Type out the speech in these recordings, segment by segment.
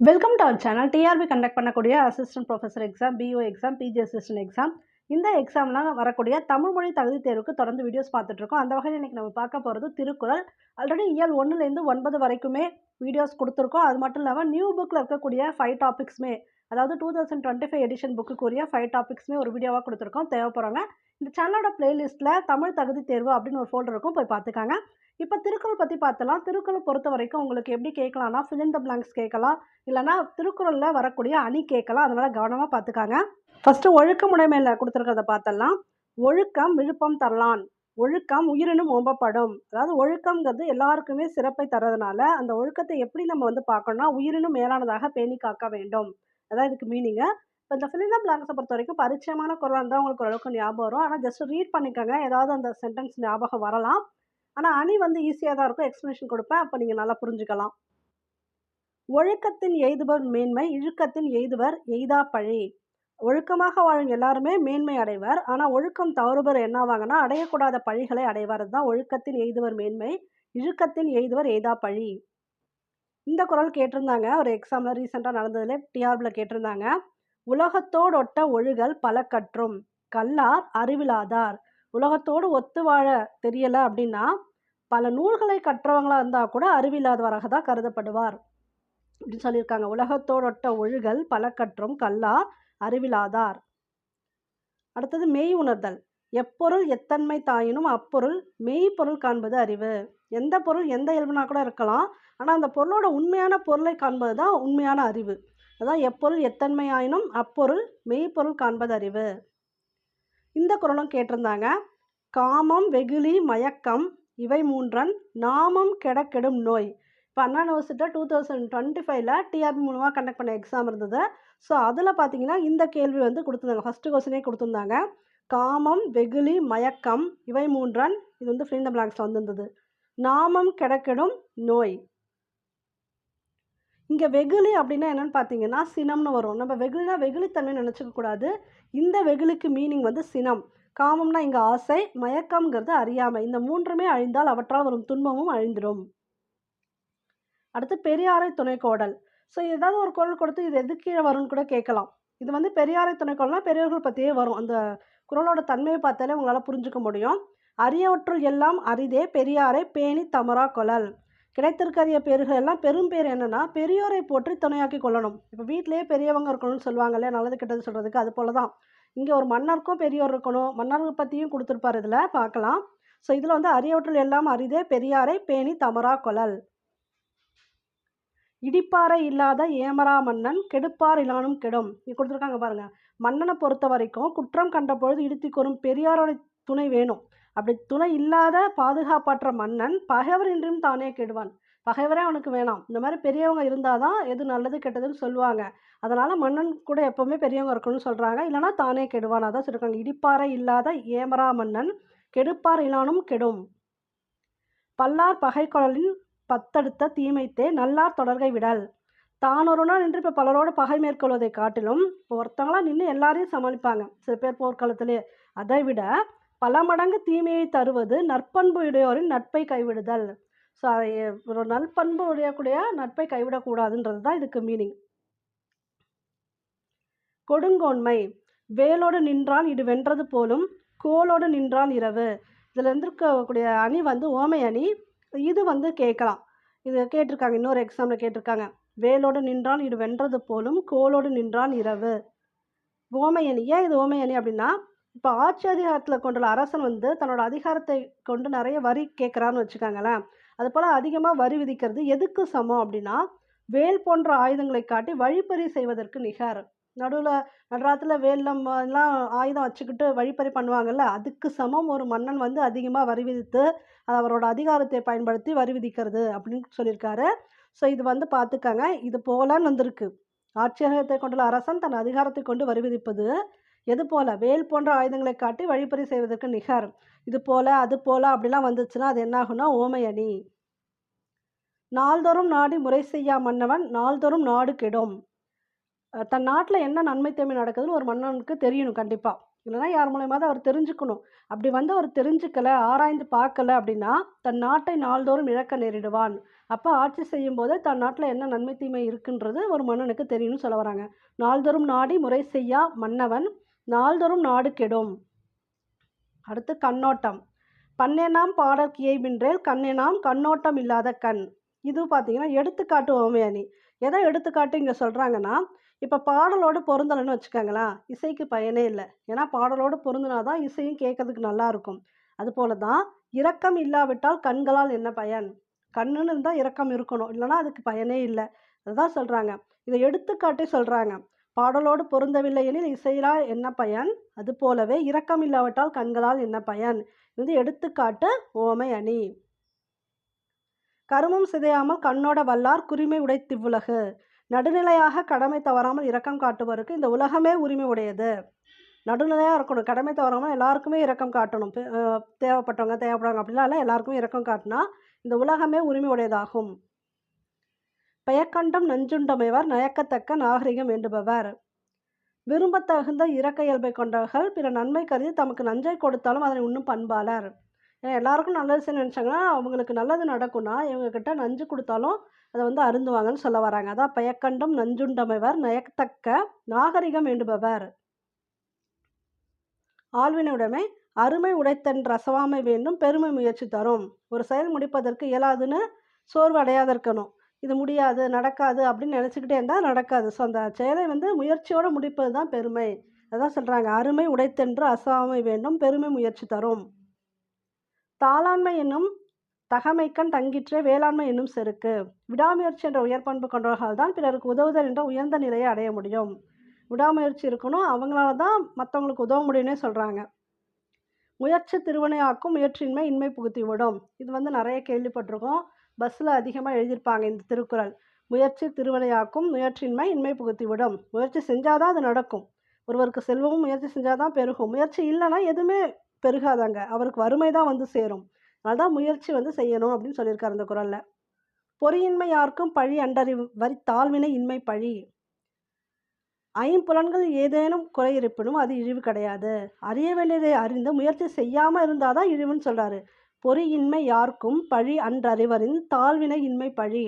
Welcome to our channel TRB conduct பண்ணக்கூடிய assistant professor exam PO exam PG assistant exam இந்த எக்ஸாம்லாம் வரக்கூடிய தமிழ் மொழி தகுதி தேர்வுக்கு தொடர்ந்து வீடியோஸ் பார்த்துட்ருக்கோம் அந்த வகையில் இன்றைக்கி நம்ம பார்க்க போகிறது திருக்குறள். ஆல்ரெடி இயல் ஒன்றுலேருந்து ஒன்பது வரைக்குமே வீடியோஸ் கொடுத்துருக்கோம். அது மட்டும் இல்லாமல் நியூ புக்கில் இருக்கக்கூடிய ஃபைவ் டாபிக்ஸுமே அதாவது two thousand twenty five edition புக்குக்குரிய five டாபிக்ஸுமே ஒரு வீடியோவாக கொடுத்துருக்கோம். தேவைப்படுறாங்க இந்த சேனலோட பிளேலிஸ்ட்டில் தமிழ் தகுதி தேர்வு அப்படின்னு ஒரு ஃபோல்டர் இருக்கும் போய் பார்த்துக்காங்க. இப்போ திருக்குறள் பற்றி பார்த்தலாம். திருக்குறள் பொறுத்த வரைக்கும் உங்களுக்கு எப்படி கேட்கலாம்னா ஃபில் in the கேட்கலாம். இல்லைனா திருக்குறளில் வரக்கூடிய அணி கேட்கலாம். அதனால் கவனமாக பார்த்துக்காங்க. ஃபஸ்ட்டு ஒழுக்க முறைமையில் கொடுத்துருக்கிறத பார்த்தலாம். ஒழுக்கம் விழுப்பம் தரலான் ஒழுக்கம் உயிரினும் ஓம்பப்படும். அதாவது ஒழுக்கங்கிறது எல்லாருக்குமே சிறப்பை தர்றதுனால அந்த ஒழுக்கத்தை எப்படி நம்ம வந்து பார்க்கணும்னா உயிரினும் மேலானதாக பேணி காக்க வேண்டும். அதான் இதுக்கு மீனிங்கு இப்போ இந்த ஃபிலிம் பிளாங்க்ஸை பொறுத்த வரைக்கும் பரிச்சயமான குரல் இருந்தால் உங்களுக்கு ஓரளவுக்கு ஞாபகம் வரும். ஆனால் ஜஸ்ட் ரீட் பண்ணிக்கோங்க. ஏதாவது அந்த சென்டென்ஸ் ஞாபகம் வரலாம். ஆனால் அணி வந்து ஈஸியாக தான் இருக்கும். எக்ஸ்ப்ளனேஷன் கொடுப்பேன். அப்போ நீங்கள் நல்லா புரிஞ்சுக்கலாம். ஒழுக்கத்தின் எய்துவர் மேன்மை இழுக்கத்தின் எய்துவர் எய்தா பழி. ஒழுக்கமாக வாழும் எல்லாருமே மேன்மை அடைவர். ஆனால் ஒழுக்கம் தவறுபவர் என்னவாங்கன்னா அடையக்கூடாத பழிகளை அடைவார். தான் ஒழுக்கத்தின் எய்துவர் மேன்மை இழுக்கத்தின் எய்துவர் எய்தா பழி. இந்த குரல் கேட்டிருந்தாங்க. ஒரு எக்ஸாமில் ரீசெண்டாக நடந்ததில் டிஆர்பில் கேட்டிருந்தாங்க. உலகத்தோடு ஒட்ட ஒழுகல் பல கற்றும் கல்லார் அறிவிலாதார். உலகத்தோடு ஒத்து வாழ தெரியலை அப்படின்னா பல நூல்களை கற்றவங்களாக இருந்தால் கூட அறிவில்லாதவராக தான் கருதப்படுவார். அப்படின்னு சொல்லியிருக்காங்க. உலகத்தோடொட்ட ஒழுகல் பல கற்றும் கல்லார் அறிவிலாதார். அடுத்தது மெய் உணர்தல். எப்பொருள் எத்தன்மை தாயினும் அப்பொருள் மெய் பொருள் காண்பது அறிவு. எந்த பொருள் எந்த இயல்புனா கூட இருக்கலாம். ஆனால் அந்த பொருளோட உண்மையான பொருளை காண்பது தான் உண்மையான அறிவு. அதான் எப்பொருள் எத்தன்மையாயினும் அப்பொருள் மெய்ப்பொருள் காண்பது அறிவு. இந்த குரலும் கேட்டிருந்தாங்க. காமம் வெகுளி மயக்கம் இவை மூன்றன் நாமம் கெடக்கெடும் நோய். இப்போ அண்ணா யூனிவர்சிட்டியில் டூ தௌசண்ட் டுவெண்ட்டி ஃபைவ்ல டிஆர்பி மூலமாக கண்டக்ட் பண்ண எக்ஸாம் இருந்தது. ஸோ அதில் பார்த்தீங்கன்னா இந்த கேள்வி வந்து கொடுத்துருந்தாங்க. ஃபஸ்ட்டு கொஸ்டினே கொடுத்துருந்தாங்க. காமம் வெகுளி மயக்கம் இவை மூன்றன் இது வந்து ஃப்ரீ பிளாங்க்ஸில் வந்திருந்தது. நாமம் கெடக்கெடும் நோய். இங்கே வெகுளி அப்படின்னா என்னென்னு பார்த்தீங்கன்னா சினம்னு வரும். நம்ம வெகுளினா வெகுளித்தன்மை நினச்சிக்க கூடாது. இந்த வெகுளிக்கு மீனிங் வந்து சினம். காமம்னா இங்கே ஆசை மயக்கம்ங்கிறது அறியாமை. இந்த மூன்றுமே அழிந்தால் அவற்றால் வரும் துன்பமும் அழிந்துடும் அடுத்து பெரியாரை துணைக்கோடல். ஸோ ஏதாவது ஒரு குரல் கொடுத்து இது எது கீழே வரும்னு கூட கேட்கலாம். இது வந்து பெரியாரை துணைக்கோடல்னா பெரியவர்கள் பற்றியே வரும். அந்த குரலோட தன்மையை பார்த்தாலே உங்களால் புரிஞ்சுக்க முடியும். அரியவற்றுள் எல்லாம் அரிதே பெரியாரை பேணி தமரா கொலல். கிடைத்திருக்கறிய பேர்கள் எல்லாம் பெரும் பேர் என்னென்னா பெரியோரை போற்றி துணையாக்கி கொள்ளணும். இப்போ வீட்டிலேயே பெரியவங்க இருக்கணும்னு சொல்லுவாங்க இல்லையா? நல்லது கெட்டது சொல்கிறதுக்கு அது போல தான் இங்கே ஒரு மன்னருக்கும் பெரியோர் இருக்கணும். மன்னர்கள் பற்றியும் கொடுத்துருப்பார் இதில் பார்க்கலாம். ஸோ இதில் வந்து அரியவற்றில் எல்லாம் அரிதே. பெரியாரை பேணி தமரா கொலல். இடிப்பாறை இல்லாத ஏமரா மன்னன் கெடுப்பார் இலானும் கெடும். இங்கே கொடுத்துருக்காங்க பாருங்கள் மன்னனை பொறுத்த வரைக்கும் குற்றம் கண்ட பொழுது இடித்து கூறும் பெரியாரோட துணை வேணும். அப்படி துணை இல்லாத பாதுகாப்பற்ற மன்னன் பகைவரின்றியும் தானே கெடுவான். பகைவரே அவனுக்கு வேணாம். இந்த மாதிரி பெரியவங்க இருந்தால் தான் எது நல்லது கெட்டதுன்னு சொல்லுவாங்க. அதனால் மன்னன் கூட எப்போவுமே பெரியவங்க இருக்கணும்னு சொல்கிறாங்க இல்லைனா தானே கெடுவான். அதான் சொல்லியிருக்காங்க. இடிப்பாறை இல்லாத ஏமரா மன்னன் கெடுப்பார் இலானும் கெடும். பல்லார் பகைக்குழலின் பத்தடுத்த தீமைத்தே நல்லார் தொடர்கை விடல். தான் ஒரு நாள் நின்று இப்போ பலரோடு பகை மேற்கொள்வதை காட்டிலும் இப்போ ஒருத்தங்களாம் நின்று எல்லாரையும் சமாளிப்பாங்க. சில பேர் போர்க்காலத்திலே அதை விட பல மடங்கு தீமையை தருவது நற்பண்பு இடையோரின் நட்பை கைவிடுதல். ஸோ அதை ஒரு நல்பண்பு உடையக்கூடிய நட்பை கைவிடக்கூடாதுன்றது தான் இதுக்கு மீனிங் கொடுங்கோன்மை வேலோடு நின்றான் இது வென்றது போலும் கோலோடு நின்றான் இரவு. இதில் இருந்திருக்கக்கூடிய அணி வந்து ஓமை அணி. இது வந்து கேட்கலாம். இது கேட்டிருக்காங்க இன்னொரு எக்ஸாமில் கேட்டிருக்காங்க. வேலோடு நின்றான் இது வென்றது போலும் கோலோடு நின்றான் இரவு. ஓமையணி ஏன் இது ஓமையணி அப்படின்னா இப்போ ஆட்சி அதிகாரத்தில் கொண்டுள்ள அரசன் வந்து தன்னோட அதிகாரத்தை கொண்டு நிறைய வரி கேட்குறான்னு வச்சுக்காங்களேன். அது போல் அதிகமாக வரி விதிக்கிறது எதுக்கு சமம் அப்படின்னா வேல் போன்ற ஆயுதங்களை காட்டி வழிப்பறி செய்வதற்கு நிகார் நடுவில் நடுராத்தில் வேலம் எல்லாம் ஆயுதம் வச்சுக்கிட்டு வழிப்பறி பண்ணுவாங்கல்ல அதுக்கு சமம் ஒரு மன்னன் வந்து அதிகமாக வரி விதித்து அது அவரோட அதிகாரத்தை பயன்படுத்தி வரி விதிக்கிறது அப்படின்னு சொல்லியிருக்காரு. ஸோ இது வந்து பார்த்துக்கங்க. இது போலான்னு வந்திருக்கு. ஆட்சியகத்தை கொண்டுள்ள அரசன் தன் அதிகாரத்தை கொண்டு வரி விதிப்பது எது போல? வேல் போன்ற ஆயுதங்களை காட்டி வழிப்பறி செய்வதற்கு நிகர் இது போல அது போல அப்படிலாம் வந்துச்சுன்னா அது என்னாகும்னா ஓமை அணி நாள்தோறும் நாடி முறை செய்யா மன்னவன் நாள்தோறும் நாடு கெடும். தன் நாட்டில் என்ன நன்மை தீமை நடக்குதுன்னு ஒரு மன்னனுக்கு தெரியணும் கண்டிப்பாக இல்லைன்னா யார் மூலயமாவது அவர் தெரிஞ்சுக்கணும். அப்படி வந்து அவர் தெரிஞ்சுக்கலை ஆராய்ந்து பார்க்கல அப்படின்னா தன் நாட்டை நாள்தோறும் இழக்க நேரிடுவான். அப்போ ஆட்சி செய்யும் போது தன் நாட்டில் என்ன நன்மை தீமை இருக்குன்றது ஒரு மன்னனுக்கு தெரியணும்னு சொல்ல வராங்க. நாள்தோறும் நாடி முறை செய்யா மன்னவன் நாள்தோறும் நாடு கெடும். அடுத்து கண்ணோட்டம். பன்னெனாம் பாடற் கியைபின்றேல் கண்ணெனாம் கண்ணோட்டம் இல்லாத கண். இது பார்த்தீங்கன்னா எடுத்துக்காட்டு ஓமையானி எதை எடுத்துக்காட்டு இங்கே சொல்கிறாங்கன்னா இப்போ பாடலோடு பொருந்தலைன்னு வச்சுக்கோங்களேன் இசைக்கு பயனே இல்லை. ஏன்னா பாடலோடு பொருந்தினா தான் இசையும் கேட்கறதுக்கு நல்லாயிருக்கும் அதுபோல தான் இரக்கம் இல்லாவிட்டால் கண்களால் என்ன பயன்? கண்ணுன்னு இருந்தால் இரக்கம் இருக்கணும். இல்லைன்னா அதுக்கு பயனே இல்லை. அதுதான் சொல்கிறாங்க இதை எடுத்துக்காட்டி சொல்கிறாங்க பாடலோடு பொருந்தவில்லை எனில் இசையிலால் என்ன பயன்? அது போலவே இரக்கம் இல்லாவிட்டால் கண்களால் என்ன பயன்? இது எடுத்துக்காட்டு ஓமை அணி. கருமம் சிதையாமல் கண்ணோட வல்லார் குரிமை உடைத்திவ்வுலகு நடுநிலையாக கடமை தவறாமல் இரக்கம் காட்டுவருக்கு இந்த உலகமே உரிமை உடையது. நடுநிலையாக இருக்கணும். கடமை தவறாமல் எல்லாருக்குமே இரக்கம் காட்டணும். தேவைப்பட்டவங்க தேவைப்படுறாங்க அப்படிலாம் இல்லை எல்லாருக்குமே இரக்கம் காட்டினா இந்த உலகமே உரிமை உடையதாகும். பெயக்கண்டம் நஞ்சுண்டமைவர் நயக்கத்தக்க நாகரிகம் வேண்டுபவர். விரும்பத்தகுந்த இறக்க இயல்பை கொண்டவர்கள் பிற நன்மை கருதி தமக்கு நஞ்சை கொடுத்தாலும் அதனை உண்ணும் பண்பாளர். ஏன்னா எல்லாருக்கும் நல்லது செய்ய நினச்சாங்கன்னா அவங்களுக்கு நல்லது நடக்கும்னா இவங்கக்கிட்ட நஞ்சு கொடுத்தாலும் அதை வந்து அருந்துவாங்கன்னு சொல்ல வராங்க. அதான் பெயக்கண்டம் நஞ்சுண்டமைவர் நயக்கத்தக்க நாகரிகம் வேண்டுபவர். ஆழ்வினையுடைமை அருமை உடைத்தன் ரசவாமை வேண்டும் பெருமை முயற்சி தரும். ஒரு செயல் முடிப்பதற்கு இயலாதுன்னு சோர்வு அடையாதிருக்கணும் இது முடியாது நடக்காது அப்படின்னு நினச்சிக்கிட்டே இருந்தால் நடக்காது. ஸோ அந்த செயலை வந்து முயற்சியோடு முடிப்பது தான் பெருமை. அதான் சொல்கிறாங்க அருமை உடைத்தென்று அசாமை வேண்டும் பெருமை முயற்சி தரும். தாளாண்மை என்னும் தகமைக்கண் தங்கிற்றே வேளாண்மை என்னும் செருக்கு. விடாமுயற்சி என்ற உயர்பண்பு கொண்டவர்கள் தான் பிறருக்கு உதவுதல் என்ற உயர்ந்த நிலையை அடைய முடியும். விடாமுயற்சி இருக்கணும் அவங்களால தான் மற்றவங்களுக்கு உதவ முடியும்னே சொல்கிறாங்க முயற்சி திருவினையாக்கும் முயற்சியின்மை இன்மை புகுத்தி விடும். இது வந்து நிறைய கேள்விப்பட்டிருக்கோம். பஸ்ஸில் அதிகமாக எழுதியிருப்பாங்க இந்த திருக்குறள். முயற்சி திருவினையாக்கும் முயற்சியின்மை இன்மை புகுத்தி விடும் முயற்சி செஞ்சால் தான் அது நடக்கும். ஒருவருக்கு செல்வமும் முயற்சி செஞ்சால் தான் பெருகும். முயற்சி இல்லைன்னா எதுவுமே பெருகாதாங்க. அவருக்கு வறுமை தான் வந்து சேரும். அதனால தான் முயற்சி வந்து செய்யணும் அப்படின்னு சொல்லியிருக்காரு அந்த குரலில் பொறியின்மை யாருக்கும் பழி அண்டறி வரி தாழ்வினை இன்மை பழி. ஐம்புலன்கள் ஏதேனும் குறை இருப்பினும் அது இழிவு கிடையாது. அறிய வேண்டியதை அறிந்து முயற்சி செய்யாமல் இருந்தால் தான் இழிவுன்னு சொல்கிறாரு பொறியின்மை யாருக்கும் பழி அன்றறிவரின் தாழ்வினை இன்மை பழி.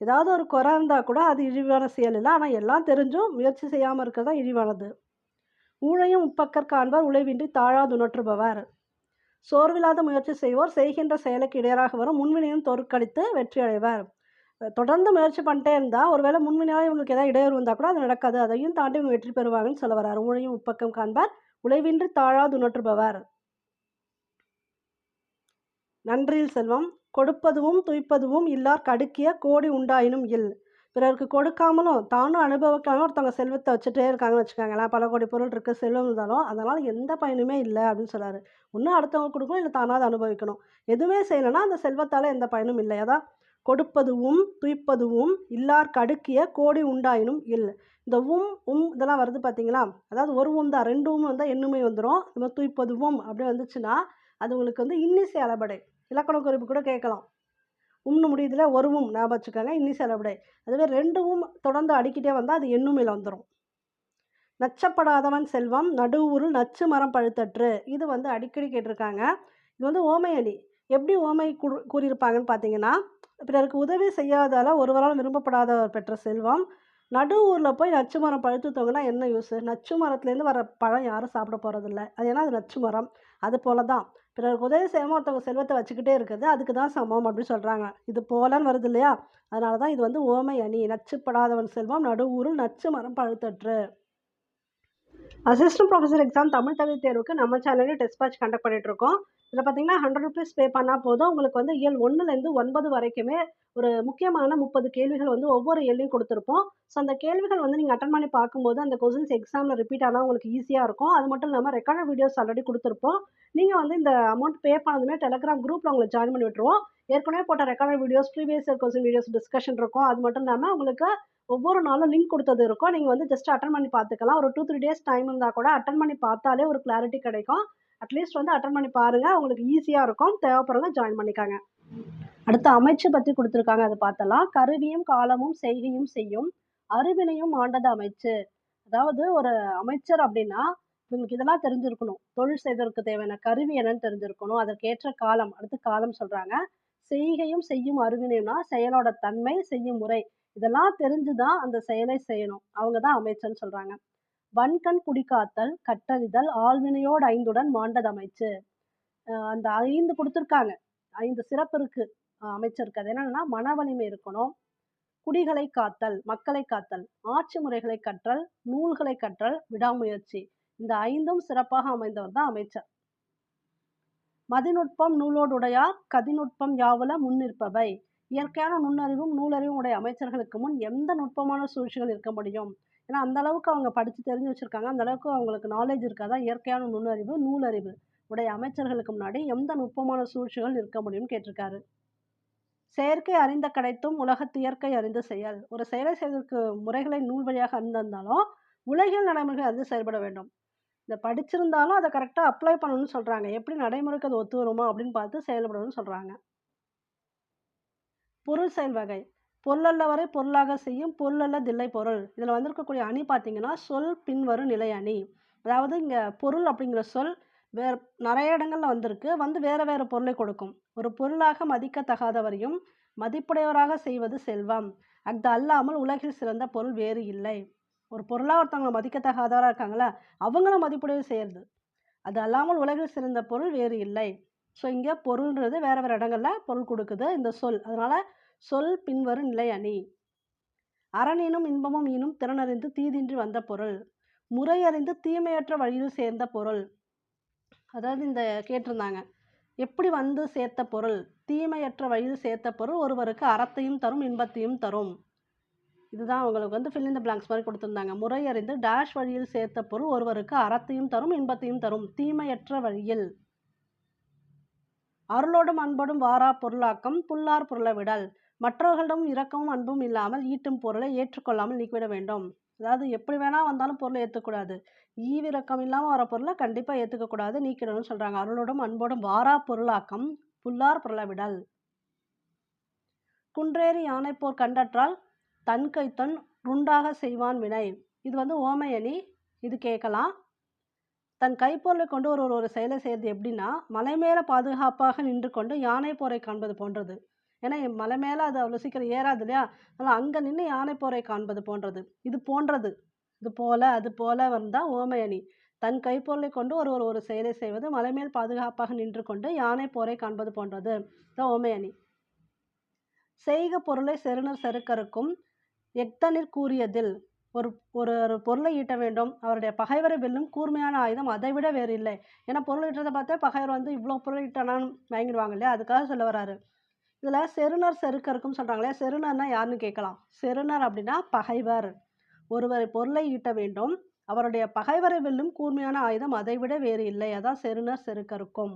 ஏதாவது ஒரு குறை இருந்தால் கூட அது இழிவான செயல் இல்லை. ஆனால் எல்லாம் தெரிஞ்சும் முயற்சி செய்யாமல் இருக்கிறது தான் இழிவானது. ஊழையும் உப்பக்கர் காண்பார் உழைவின்றி தாழாதுணற்றுபவர் சோர்வில்லாத முயற்சி செய்வோர் செய்கின்ற செயலுக்கு இடையராக வரும் முன்வினையும் தோற்கடித்து வெற்றி அடைவர். தொடர்ந்து முயற்சி பண்ணிட்டே இருந்தால் ஒருவேளை முன்வினால் இவங்களுக்கு ஏதாவது இடையூறு வந்தால் கூட அது நடக்காது. அதையும் தாண்டி இவங்க வெற்றி பெறுவாங்கன்னு சொல்ல வரார் ஊழையும் உப்பக்கம் காண்பார் உழைவின்றி தாழாதுணற்றுபவர் நன்றியில் செல்வம். கொடுப்பதுவும் துய்ப்பதுவும் இல்லார் கடுக்கிய கோடி உண்டாயினும் இல். பிறருக்கு கொடுக்காமலும் தானும் அனுபவிக்காமலும் ஒருத்தவங்க செல்வத்தை வச்சுட்டே இருக்காங்கன்னு வச்சுக்கோங்களேன். பல கோடி பொருள் இருக்குது செல்வம் இருந்தாலும் அதனால் எந்த பயனுமே இல்லை அப்படின்னு சொல்கிறாரு இன்னும் அடுத்தவங்க கொடுக்கணும் இல்லை தானாவது அனுபவிக்கணும். எதுவுமே செய்யலைன்னா அந்த செல்வத்தால் எந்த பயனும் இல்லை. அதான் கொடுப்பதுவும் துய்ப்பதுவும் இல்லார் கடுக்கிய கோடி உண்டாயினும் இல். இந்த உம் உம் இதெல்லாம் வருது பார்த்தீங்களா? அதாவது ஒரு உம் தான் ரெண்டு உம் வந்தால் எண்ணுமே வந்துடும் இந்த மாதிரி துய்ப்பதுவும் அப்படி வந்துச்சுன்னா அது உங்களுக்கு வந்து இன்னிசை அளபடை. இலக்கண குறிப்பு கூட கேட்கலாம். உம்னு முடியுதுல ஒரு உம் ஞாபகம் வச்சுக்கோங்க. இன்னி செலவிடை அதுவே ரெண்டு உம் தொடர்ந்து அடிக்கிட்டே வந்தால் அது எண்ணுமையில் வந்துடும் நச்சப்படாதவன் செல்வம் நடுவுருள் நச்சு மரம் பழுத்தற்று. இது வந்து அடிக்கடி கேட்டிருக்காங்க. இது வந்து ஓமை அணி. எப்படி ஓமை கூறியிருப்பாங்கன்னு பார்த்தீங்கன்னா பிறருக்கு உதவி செய்யாதால ஒருவரால் விரும்பப்படாதவர் பெற்ற செல்வம். நடு ஊரில் போய் நச்சு மரம் பழுத்து தோங்கன்னா என்ன யூஸ் நச்சு மரத்துலேருந்து வர பழம் யாரும் சாப்பிட போகிறதில்ல அது ஏன்னா அது நச்சு மரம். அது போல தான் பிறருக்கு உதவி செய்யாமல் ஒருத்தவங்க செல்வத்தை வச்சுக்கிட்டே இருக்குது அதுக்கு தான் சமம் அப்படின்னு சொல்கிறாங்க இது போலன்னு வருது இல்லையா? அதனால தான் இது வந்து ஓமை அணி. நச்சுப்படாதவன் செல்வம் நடு ஊரில் நச்சு மரம் பழுத்தற்று. அசிஸ்டன்ட் ப்ரொஃபஸர் எக்ஸாம் தமிழ் தகுதி தேர்வுக்கு நம்ம சேனலில் டெஸ்ட் பேட்ச் கண்டக்ட் பண்ணிட்டு இருக்கோம். இதில் பார்த்தீங்கன்னா ஹண்ட்ரட் ருபீஸ் பே பண்ணால் போதும். உங்களுக்கு வந்து இயல் ஒன்றுலேருந்து ஒன்பது வரைக்குமே ஒரு முக்கியமான முப்பது கேள்விகள் வந்து ஒவ்வொரு இயல்லையும் கொடுத்துருப்போம். ஸோ அந்த கேள்விகள் வந்து நீங்கள் அட்டன் பண்ணி பார்க்கும்போது அந்த கொஸ்டின்ஸ் எக்ஸாமில் ரிப்பீட் ஆனால் உங்களுக்கு ஈஸியாக இருக்கும். அது மட்டும் இல்லாமல் ரெக்கார்டட் வீடியோஸ் ஆல்ரெடி கொடுத்துருப்போம். நீங்கள் வந்து இந்த அமௌண்ட் பே பண்ணதுமே டெலகிராம் குரூப்பில் உங்களை ஜாயின் பண்ணி விட்டுருவோம். ஏற்கனவே போட்ட record videos previous question videos discussion இருக்கும். அது மட்டும் இல்லாமல் உங்களுக்கு ஒவ்வொரு நாளும் லிங்க் கொடுத்தது இருக்கும். நீங்கள் வந்து ஜஸ்ட் அட்டன் பண்ணி பார்த்துக்கலாம். ஒரு டூ த்ரீ டேஸ் டைம் இருந்தால் கூட அட்டன் பண்ணி பார்த்தாலே ஒரு கிளாரிட்டி கிடைக்கும். அட்லீஸ்ட் வந்து அட்டன் பண்ணி பாருங்கள் உங்களுக்கு ஈஸியாக இருக்கும். தேவைப்படுறவங்க ஜாயின் பண்ணிக்காங்க. அடுத்து அமைச்சு பற்றி கொடுத்துருக்காங்க. அதை பார்த்தலாம் கருவியும் காலமும் செய்கையும் செய்யும். அருவினையும் ஆண்டது அமைச்சு. அதாவது ஒரு அமைச்சர் அப்படின்னா இவங்களுக்கு இதெல்லாம் தெரிஞ்சிருக்கணும். தொழில் செய்வதற்கு தேவையான கருவி என்னன்னு தெரிஞ்சிருக்கணும். அதற்கேற்ற காலம். அடுத்து காலம் சொல்கிறாங்க செய்கையும் செய்யும் அறிவினைனா செயலோட தன்மை செய்யும் முறை. இதெல்லாம் தெரிஞ்சுதான் அந்த செயலை செய்யணும். அவங்க தான் அமைச்சர்னு சொல்றாங்க. வன்கண் குடிக்காத்தல் கட்டறிதல் ஆழ்வினையோடு ஐந்துடன் மாண்டது அமைச்சு. அந்த ஐந்து கொடுத்துருக்காங்க. ஐந்து சிறப்பு இருக்கு அமைச்சருக்கு. அது என்னன்னா மன வலிமை இருக்கணும் குடிகளை காத்தல் மக்களை காத்தல் ஆட்சி முறைகளை கற்றல் நூல்களை கற்றல் விடாமுயற்சி. இந்த ஐந்தும் சிறப்பாக அமைந்தவர் தான் அமைச்சர். மதிநுட்பம் நூலோடுடையார் கதிநுட்பம் யாவுல முன்னிற்பவை. இயற்கையான நுண்ணறிவும் நூலறிவும் உடைய அமைச்சர்களுக்கு முன் எந்த நுட்பமான சூழ்ச்சிகள் இருக்க முடியும்? ஏன்னா அந்த அளவுக்கு அவங்க படித்து தெரிஞ்சு வச்சுருக்காங்க. அந்த அளவுக்கு அவங்களுக்கு நாலேஜ் இருக்காதான் இயற்கையான நுண்ணறிவு நூலறிவு உடைய அமைச்சர்களுக்கு முன்னாடி எந்த நுட்பமான சூழ்ச்சிகள் இருக்க முடியும்னு கேட்டிருக்காரு. செயற்கை அறிந்த கிடைத்தும் உலகத்து இயற்கை அறிந்து செயல். ஒரு செயலை செய்வதற்கு முறைகளை நூல் வழியாக அறிந்திருந்தாலும் உலகில் நடைமுறைகள் அறிந்து செயல்பட வேண்டும். இந்த படிச்சிருந்தாலும் அதை கரெக்டாக அப்ளை பண்ணணும்னு சொல்கிறாங்க எப்படி நடைமுறைக்கு அது ஒத்து வருமா அப்படின்னு பார்த்து செயல்படணும்னு சொல்கிறாங்க பொருள் செயல் வகை. பொருளல்ல வரை பொருளாக செய்யும் பொருளல்ல தில்லை பொருள். இதில் வந்திருக்கக்கூடிய அணி பார்த்தீங்கன்னா சொல் பின்வரும் நிலை அணி. அதாவது இங்கே பொருள் அப்படிங்கிற சொல் வேறு நிறைய இடங்களில் வந்திருக்கு. வந்து வேறு வேறு பொருளை கொடுக்கும். ஒரு பொருளாக மதிக்கத்தகாதவரையும் மதிப்புடையவராக செய்வது செல்வம். அது அல்லாமல் உலகில் சிறந்த பொருள் வேறு இல்லை. ஒரு பொருளாக ஒருத்தவங்களை மதிக்கத்தகாதவராக இருக்காங்களா அவங்களும் மதிப்புடைய செய்கிறது அது அல்லாமல் உலகில் சிறந்த பொருள் வேறு இல்லை. ஸோ இங்கே பொருள்ன்றது வேறு வேறு இடங்களில் பொருள் கொடுக்குது. இந்த சொல். அதனால் சொல் பின்வரும் நிலை அணி. அறனீனும் இன்பமும் ஈனும் திறனறிந்து தீதின்றி வந்த பொருள். முறையறிந்து தீமையற்ற வழியில் சேர்ந்த பொருள். அதாவது இந்த கேட்டிருந்தாங்க. எப்படி வந்து சேர்த்த பொருள்? தீமையற்ற வழியில் சேர்த்த பொருள் ஒருவருக்கு அறத்தையும் தரும் இன்பத்தையும் தரும். இதுதான் அவங்களுக்கு வந்து ஃபில் இந்த the மாதிரி கொடுத்துருந்தாங்க. முறையறிந்து டேஷ் வழியில் சேர்த்த பொருள் ஒருவருக்கு அறத்தையும் தரும் இன்பத்தையும் தரும். தீமையற்ற வழியில். அருளோடும் அன்போடும் வாரா பொருளாக்கம் புல்லார் பொருளை விடல் மற்றவர்களிடம் இரக்கமும் அன்பும் இல்லாமல் ஈட்டும் பொருளை ஏற்றுக்கொள்ளாமல் நீக்கிவிட வேண்டும். அதாவது எப்படி வேணால் வந்தாலும் பொருளை ஏற்றுக்கூடாது. ஈவிரக்கம் இல்லாமல் வர பொருளை கண்டிப்பாக ஏற்றுக்கக்கூடாது நீக்கிடணும்னு சொல்கிறாங்க அருளோடும் அன்போடும் வாரா பொருளாக்கம் புல்லார் பொருளை விடல் குன்றேறி யானைப்போர் கண்டற்றால் தன் கைத்தன் ருண்டாக செய்வான் வினை. இது வந்து ஓமையணி. இது கேட்கலாம். தன் கைப்பொருளை கொண்டு ஒரு ஒரு செயலை செய்கிறது எப்படின்னா மலை மேலே பாதுகாப்பாக நின்று கொண்டு யானை போரை காண்பது போன்றது. ஏன்னா என் மலை மேலே அது அவ்வளோ சீக்கிரம் ஏறாது இல்லையா? அதனால் அங்கே நின்று யானை போரை காண்பது போன்றது. இது போன்றது. இது போல அது போல வந்தால் ஓமையணி. தன் கைப்பொருளை கொண்டு ஒரு ஒரு ஒரு செயலை செய்வது மலை மேல் பாதுகாப்பாக நின்று கொண்டு யானை போரை காண்பது போன்றது. தான் ஓமையணி. செய்க பொருளை செருணர் செருக்கருக்கும் எத்தனிற் கூறியதில் ஒரு ஒரு ஒரு பொருளை ஈட்ட வேண்டும். அவருடைய பகைவரை வெல்லும் கூர்மையான ஆயுதம் அதை விட வேறு இல்லை ஏன்னா பொருள் ஈட்டுறதை பார்த்தா பகைவர் வந்து இவ்வளோ பொருள் ஈட்டானான்னு வாங்கிடுவாங்க இல்லையா? அதுக்காக சொல்ல வராரு. இதில் செருணர் செருக்கருக்கும் சொல்கிறாங்களே செருணர்னா யாருன்னு கேட்கலாம். செருணர் அப்படின்னா பகைவர். ஒருவரை பொருளை ஈட்ட வேண்டும். அவருடைய பகைவரை வெல்லும் கூர்மையான ஆயுதம் அதை விட வேறு இல்லை. அதான் செருணர் செருக்கருக்கும்.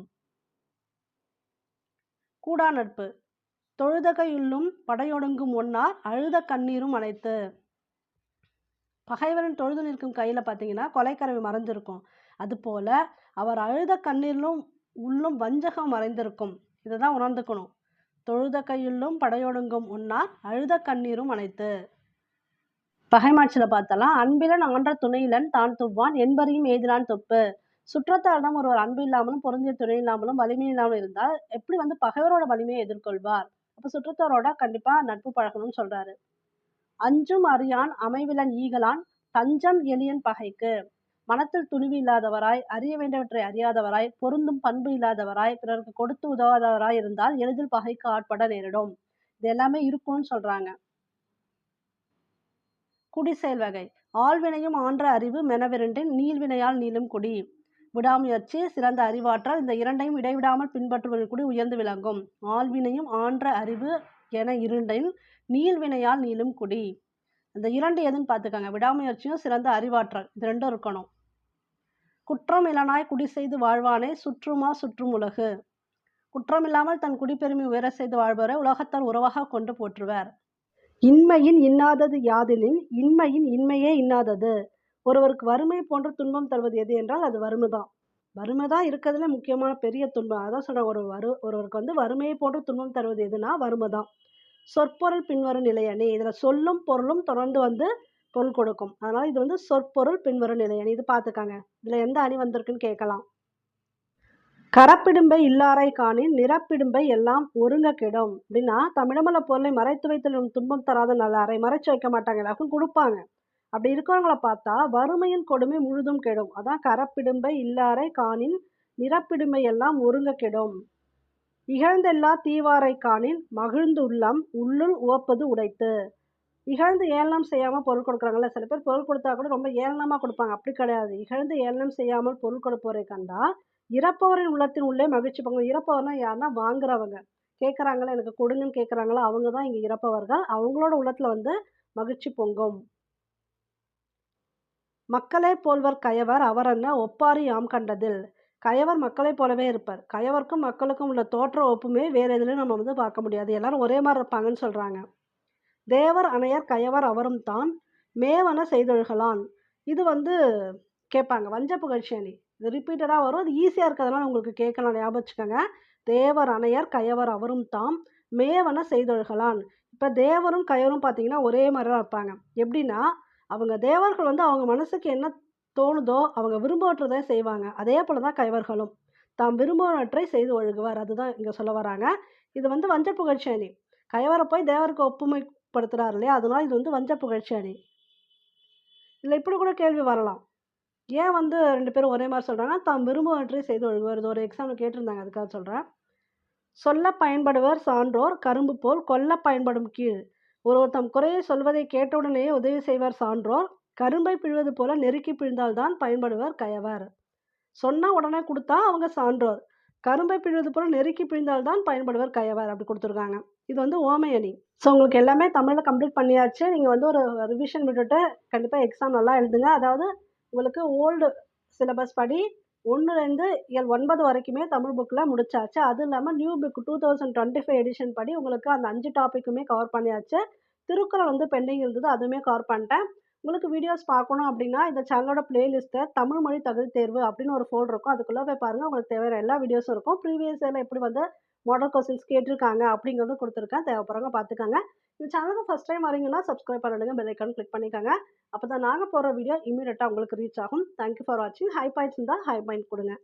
கூடா நட்பு. தொழுதகையுள்ளும் படையொடுங்கும் ஒன்னார் அழுத கண்ணீரும் அனைத்து பகைவரின் தொழுது நிற்கும் கையில் பார்த்தீங்கன்னா கொலைக்கரவி மறைஞ்சிருக்கும் அதுபோல் அவர் அழுத கண்ணீரிலும் உள்ளும் வஞ்சகம் மறைந்திருக்கும். இதை தான் உணர்ந்துக்கணும். தொழுத கையுள்ளும் படையொடுங்கும் உன்னார் அழுத கண்ணீரும் அனைத்து பகைமாட்சியில் பார்த்தலாம் அன்பிலன் ஆன்ற துணையிலன் தான் துவ்வான் என்பரையும் ஏதினான் தொப்பு. சுற்றத்தாரிடம் ஒருவர் அன்பு இல்லாமலும் பொருந்திய துணை இல்லாமலும் வலிமை இல்லாமலும் இருந்தால் எப்படி வந்து பகைவரோட வலிமையை எதிர்கொள்வார்? அப்போ சுற்றத்தாரோட கண்டிப்பாக நட்பு பழகணும்னு சொல்கிறாரு அஞ்சும் அறியான் அமைவிலன் ஈகலான் தஞ்சம் எளியன் பகைக்கு. மனத்தில் துணிவு இல்லாதவராய் அறிய வேண்டியவற்றை அறியாதவராய் பொருந்தும் பண்பு இல்லாதவராய் பிறருக்கு கொடுத்து உதவாதவராய் இருந்தால் எளிதில் பகைக்கு ஆட்பட நேரிடும். இது எல்லாமே இருக்கும்னு சொல்றாங்க. குடிசெயல் வகை. ஆழ்வினையும் ஆன்ற அறிவு மெனவிரண்டின் நீள்வினையால் நீளும் குடி. விடாமுயற்சி சிறந்த அறிவாற்றல் இந்த இரண்டையும் இடைவிடாமல் பின்பற்றுவதற்குடி உயர்ந்து விளங்கும். ஆழ்வினையும் ஆன்ற அறிவு என இருண்டின் நீள்வினையால் நீளும் குடி. இந்த இரண்டு எதுன்னு பார்த்துக்கோங்க. விடாமுயற்சியும் சிறந்த அறிவாற்றல். இது ரெண்டும் இருக்கணும். குற்றம் இலனாய் குடி செய்து வாழ்வானே சுற்றுமா சுற்றும் உலகு. குற்றம் இல்லாமல் தன் குடிப்பெருமை உயர செய்து வாழ்பவரை உலகத்தால் உறவாக கொண்டு போற்றுவர். இன்மையின் இன்னாதது யாதெனின் இன்மையின் இன்மையே இன்னாதது. ஒருவருக்கு வறுமை போன்ற துன்பம் தருவது எது என்றால் அது வறுமை தான் வறுமை தான் இருக்கிறதுல முக்கியமான பெரிய துன்பம். அதான் சொல்கிறேன் ஒரு வரு ஒருவருக்கு வந்து வறுமையை போன்ற துன்பம் தருவது எதுனா வறுமை தான் சொற்பொருள் பின்வரும் நிலையணி இதில் சொல்லும் பொருளும் தொடர்ந்து வந்து பொருள் கொடுக்கும். அதனால் இது வந்து சொற்பொருள் பின்வரும் நிலையணி இது பார்த்துக்காங்க. இதில் எந்த அணி வந்திருக்குன்னு கேட்கலாம். கரப்பிடும்பை இல்லாரை காணின் நிறப்பிடும்பை எல்லாம் ஒருங்க கிடும் அப்படின்னா தமிழமல பொருளை மறைத்து வைத்தலும் துன்பம் தராத நல்ல அறை மறைச்சு வைக்க மாட்டாங்க. எல்லாருக்கும் கொடுப்பாங்க. அப்படி இருக்கிறவங்கள பார்த்தா வறுமையின் கொடுமை முழுதும் கெடும். அதான் கரப்பிடும்பை இல்லாரை காணின் நிறப்பிடுமை எல்லாம் ஒருங்க கெடும். இகழ்ந்தெல்லா தீவாரை காணின் மகிழ்ந்து உள்ளம் உள்ளுள் உவப்பது உடைத்து. இகழ்ந்து ஏளனம் செய்யாமல் பொருள் கொடுக்குறாங்கல்ல சில பேர் பொருள் கொடுத்தா கூட ரொம்ப ஏளனமாக கொடுப்பாங்க. அப்படி கிடையாது. இகழ்ந்து ஏளனம் செய்யாமல் பொருள் கொடுப்பவரை கண்டா இறப்பவரின் உள்ளத்தின் உள்ளே மகிழ்ச்சி பங்கு இறப்பவர்னா யாருன்னா வாங்குறவங்க. கேட்குறாங்களா எனக்கு கொடுங்கன்னு கேட்குறாங்களா அவங்க தான் இங்கே இறப்பவர்கள். அவங்களோட உள்ளத்தில் வந்து மகிழ்ச்சி பொங்கும். மக்களே போல்வர் கயவர் அவர் என்ன ஒப்பாரி யாம் கண்டதில். கயவர் மக்களை போலவே இருப்பார். கயவர்க்கும் மக்களுக்கும் உள்ள தோற்ற ஒப்புமே வேறு எதுலையும் நம்ம வந்து பார்க்க முடியாது. எல்லாரும் ஒரே மாதிரி இருப்பாங்கன்னு சொல்கிறாங்க தேவர் அணையர் கயவர் அவரும் தான் மேவன செய்தொழுகலான். இது வந்து கேட்பாங்க. வஞ்ச புகழ்ச்சியணி இது ரிப்பீட்டடாக வரும். அது ஈஸியாக இருக்கிறதுனால உங்களுக்கு கேட்கலாம். ஞாபகம் வச்சுக்கோங்க தேவர் அணையர் கயவர் அவரும் தாம் மேவன செய்தொழுகலான். இப்போ தேவரும் கயவரும் பார்த்தீங்கன்னா ஒரே மாதிரி தான் இருப்பாங்க. எப்படின்னா அவங்க தேவர்கள் வந்து அவங்க மனசுக்கு என்ன தோணுதோ அவங்க விரும்புவற்றதை செய்வாங்க. அதே போல தான் கைவர்களும் தாம் விரும்புவற்றை செய்து ஒழுகுவார். அதுதான் இங்கே சொல்ல வராங்க. இது வந்து வஞ்ச புகழ்ச்சி அணி. போய் தேவருக்கு ஒப்புமைப்படுத்துகிறார் இல்லையா? அதனால் இது வந்து வஞ்ச புகழ்ச்சி அணி. இல்லை இப்படி கூட கேள்வி வரலாம். ஏன் வந்து ரெண்டு பேரும் ஒரே மாதிரி சொல்கிறாங்கன்னா தாம் விரும்புவற்றை செய்து ஒழுகுவார். இது ஒரு எக்ஸாம்பிள் கேட்டிருந்தாங்க. அதுக்காக சொல்கிறேன் சொல்ல பயன்படுவர் சான்றோர் கரும்பு போல் கொல்ல பயன்படும் கீழ். ஒருவர் தம் குறையை சொல்வதை கேட்டவுடனே உதவி செய்வார் சான்றோர் கரும்பை பிழுவது போல நெருக்கி பிழிந்தால்தான் பயன்படுவர் கயவர். சொன்னால் உடனே கொடுத்தா அவங்க சான்றோர் கரும்பை பிழுவது போல நெருக்கி பிழிந்தால்தான் பயன்படுவர் கயவர் அப்படி கொடுத்துருக்காங்க. இது வந்து ஓமையணி ஸோ உங்களுக்கு எல்லாமே தமிழில் கம்ப்ளீட் பண்ணியாச்சு. நீங்கள் வந்து ஒரு ரிவிஷன் விட்டுட்டு கண்டிப்பாக எக்ஸாம் நல்லா எழுதுங்க. அதாவது உங்களுக்கு ஓல்டு சிலபஸ் படி ஒன்றுலேருந்து இயல் ஒன்பது வரைக்குமே தமிழ் புக்கில் முடிச்சாச்சு. அது இல்லாமல் new book two thousand twenty five edition படி உங்களுக்கு அந்த அஞ்சு டாப்பிக்குமே கவர் பண்ணியாச்சு. திருக்குறள் வந்து பெண்டிங் இருந்தது அதுவுமே கவர் பண்ணிட்டேன். உங்களுக்கு வீடியோஸ் பார்க்கணும் அப்படின்னா இந்த சேனலோட பிளேலிஸ்ட்டை தமிழ் மொழி தகுதி தேர்வு அப்படின்னு ஒரு ஃபோல்டர் இருக்கும். அதுக்குள்ளே போய் பாருங்கள் உங்களுக்கு தேவையான எல்லா வீடியோஸும் இருக்கும். ப்ரீவியஸ் இயரில் எப்படி வந்து மாடல் கொஸ்டின்ஸ் கேட்டிருக்காங்க அப்படிங்கிறது கொடுத்துருக்கேன். தேவைப்படுறவங்க பார்த்துக்கோங்க. இந்த சேனலுக்கு ஃபஸ்ட் டைம் வரீங்கன்னா சப்ஸ்கிரைப் பண்ணிடுங்க பெல் ஐக்கான் கிளிக் பண்ணிக்கோங்க. அப்போ தான் நாங்கள் போடுற வீடியோ இமீடியட்டாக உங்களுக்கு ரீச் ஆகும். தேங்க்யூ ஃபார் வாட்சிங் ஹை பாயிண்ட்ஸ் இருந்தால் ஹை பாயிண்ட் கொடுங்க.